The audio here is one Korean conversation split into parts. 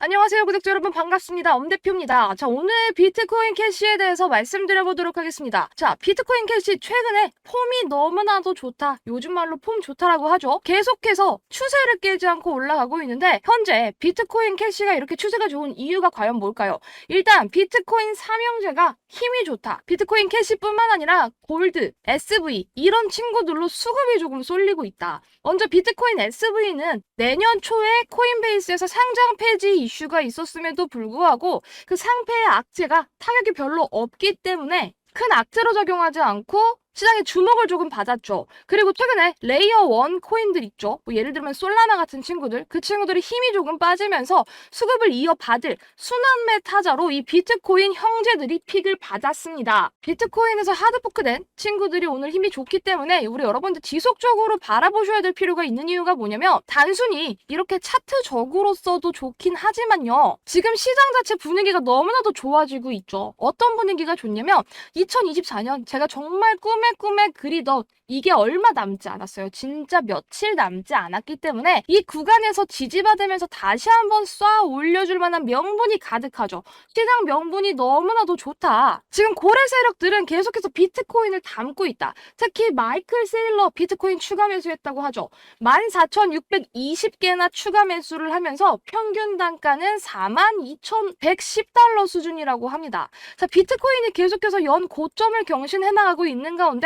안녕하세요 구독자 여러분. 반갑습니다. 엄대표입니다. 자 오늘 비트코인 캐시에 대해서 말씀드려보도록 하겠습니다. 자 비트코인 캐시 최근에 폼이 너무나도 좋다. 요즘 말로 폼 좋다라고 하죠. 계속해서 추세를 깨지 않고 올라가고 있는데 현재 비트코인 캐시가 이렇게 추세가 좋은 이유가 과연 뭘까요? 일단 비트코인 삼형제가 힘이 좋다. 비트코인 캐시뿐만 아니라 골드, SV 이런 친구들로 수급이 조금 쏠리고 있다. 먼저 비트코인 SV는 내년 초에 코인베이스에서 상장 폐지 이슈가 있었음에도 불구하고 그 상패의 악재가 타격이 별로 없기 때문에 큰 악재로 작용하지 않고 시장의 주목을 조금 받았죠. 그리고 최근에 레이어 원 코인들 있죠. 뭐 예를 들면 솔라나 같은 친구들, 그 친구들이 힘이 조금 빠지면서 수급을 이어받을 순환매 타자로 이 비트코인 형제들이 픽을 받았습니다. 비트코인에서 하드포크된 친구들이 오늘 힘이 좋기 때문에 우리 여러분들 지속적으로 바라보셔야 될 필요가 있는 이유가 뭐냐면 단순히 이렇게 차트적으로 써도 좋긴 하지만요. 지금 시장 자체 분위기가 너무나도 좋아지고 있죠. 어떤 분위기가 좋냐면 2024년 제가 정말 꿈에 꿈에 그리던 이게 얼마 남지 않았어요. 진짜 며칠 남지 않았기 때문에 이 구간에서 지지받으면서 다시 한번 쏴 올려줄 만한 명분이 가득하죠. 시장 명분이 너무나도 좋다. 지금 고래 세력들은 계속해서 비트코인을 담고 있다. 특히 마이클 세일러 비트코인 추가 매수했다고 하죠. 14,620개나 추가 매수를 하면서 평균 단가는 42,110달러 수준이라고 합니다. 자, 비트코인이 계속해서 연 고점을 경신해 나가고 있는 가운데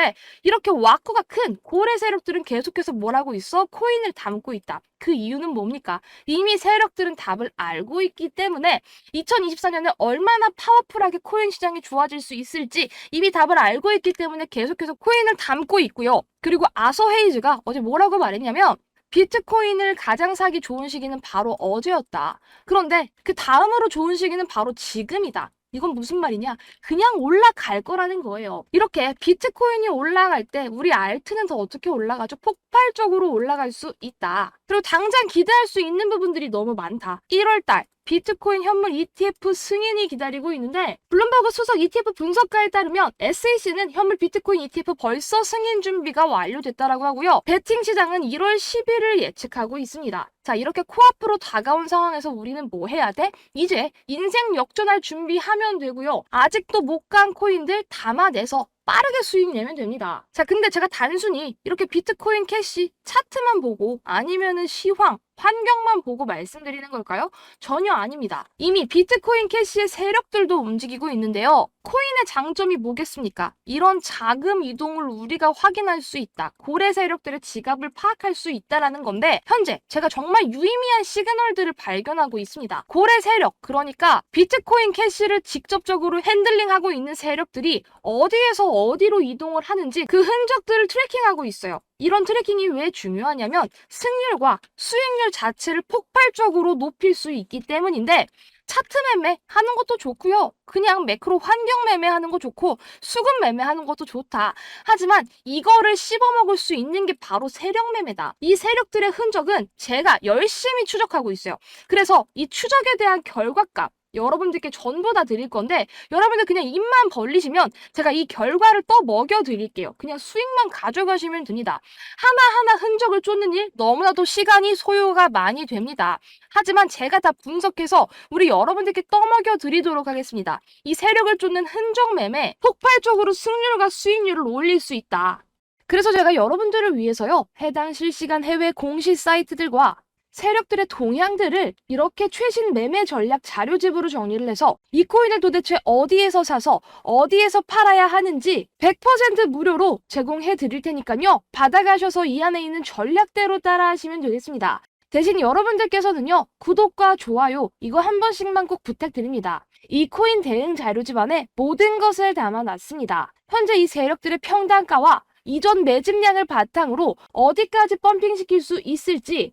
이렇게 와꾸가 큰 고래 세력들은 계속해서 뭘 하고 있어? 코인을 담고 있다. 그 이유는 뭡니까? 이미 세력들은 답을 알고 있기 때문에 2024년에 얼마나 파워풀하게 코인 시장이 좋아질 수 있을지 이미 답을 알고 있기 때문에 계속해서 코인을 담고 있고요. 그리고 아서 헤이즈가 어제 뭐라고 말했냐면 비트코인을 가장 사기 좋은 시기는 바로 어제였다. 그런데 그 다음으로 좋은 시기는 바로 지금이다. 이건 무슨 말이냐? 그냥 올라갈 거라는 거예요. 이렇게 비트코인이 올라갈 때 우리 알트는 더 어떻게 올라가죠? 폭발적으로 올라갈 수 있다. 그리고 당장 기대할 수 있는 부분들이 너무 많다. 1월달 비트코인 현물 ETF 승인이 기다리고 있는데 블룸버그 수석 ETF 분석가에 따르면 SEC는 현물 비트코인 ETF 벌써 승인 준비가 완료됐다라고 하고요. 베팅 시장은 1월 10일을 예측하고 있습니다. 자, 이렇게 코앞으로 다가온 상황에서 우리는 뭐 해야 돼? 이제 인생 역전할 준비하면 되고요. 아직도 못 간 코인들 담아내서 빠르게 수익 내면 됩니다. 자, 근데 제가 단순히 이렇게 비트코인 캐시 차트만 보고 아니면은 시황, 환경만 보고 말씀드리는 걸까요? 전혀 아닙니다. 이미 비트코인 캐시의 세력들도 움직이고 있는데요. 코인의 장점이 뭐겠습니까? 이런 자금 이동을 우리가 확인할 수 있다. 고래 세력들의 지갑을 파악할 수 있다라는 건데 현재 제가 정말 유의미한 시그널들을 발견하고 있습니다. 고래 세력, 그러니까 비트코인 캐시를 직접적으로 핸들링하고 있는 세력들이 어디에서 어디로 이동을 하는지 그 흔적들을 트래킹하고 있어요. 이런 트래킹이 왜 중요하냐면 승률과 수익률 자체를 폭발적으로 높일 수 있기 때문인데 차트 매매 하는 것도 좋고요. 그냥 매크로 환경 매매 하는 거 좋고 수급 매매 하는 것도 좋다. 하지만 이거를 씹어먹을 수 있는 게 바로 세력 매매다. 이 세력들의 흔적은 제가 열심히 추적하고 있어요. 그래서 이 추적에 대한 결과값 여러분들께 전부 다 드릴 건데 여러분들 그냥 입만 벌리시면 제가 이 결과를 또 먹여 드릴게요. 그냥 수익만 가져가시면 됩니다. 하나하나 흔적을 쫓는 일 너무나도 시간이 소요가 많이 됩니다. 하지만 제가 다 분석해서 우리 여러분들께 떠먹여 드리도록 하겠습니다. 이 세력을 쫓는 흔적 매매 폭발적으로 승률과 수익률을 올릴 수 있다. 그래서 제가 여러분들을 위해서요. 해당 실시간 해외 공시 사이트들과 세력들의 동향들을 이렇게 최신 매매 전략 자료집으로 정리를 해서 이 코인을 도대체 어디에서 사서 어디에서 팔아야 하는지 100% 무료로 제공해 드릴 테니까요. 받아가셔서 이 안에 있는 전략대로 따라 하시면 되겠습니다. 대신 여러분들께서는요, 구독과 좋아요, 이거 한 번씩만 꼭 부탁드립니다. 이 코인 대응 자료집 안에 모든 것을 담아놨습니다. 현재 이 세력들의 평단가와 이전 매집량을 바탕으로 어디까지 펌핑시킬 수 있을지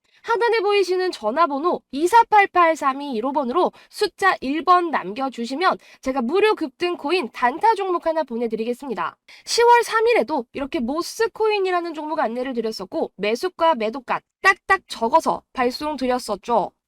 하단에 보이시는 전화번호 2488-3215번으로 숫자 1번 남겨주시면 제가 무료 급등 코인 단타 종목 하나 보내드리겠습니다. 10월 3일에도 이렇게 모스 코인이라는 종목 안내를 드렸었고 매수가 매도가 딱딱 적어서 발송 드렸었죠.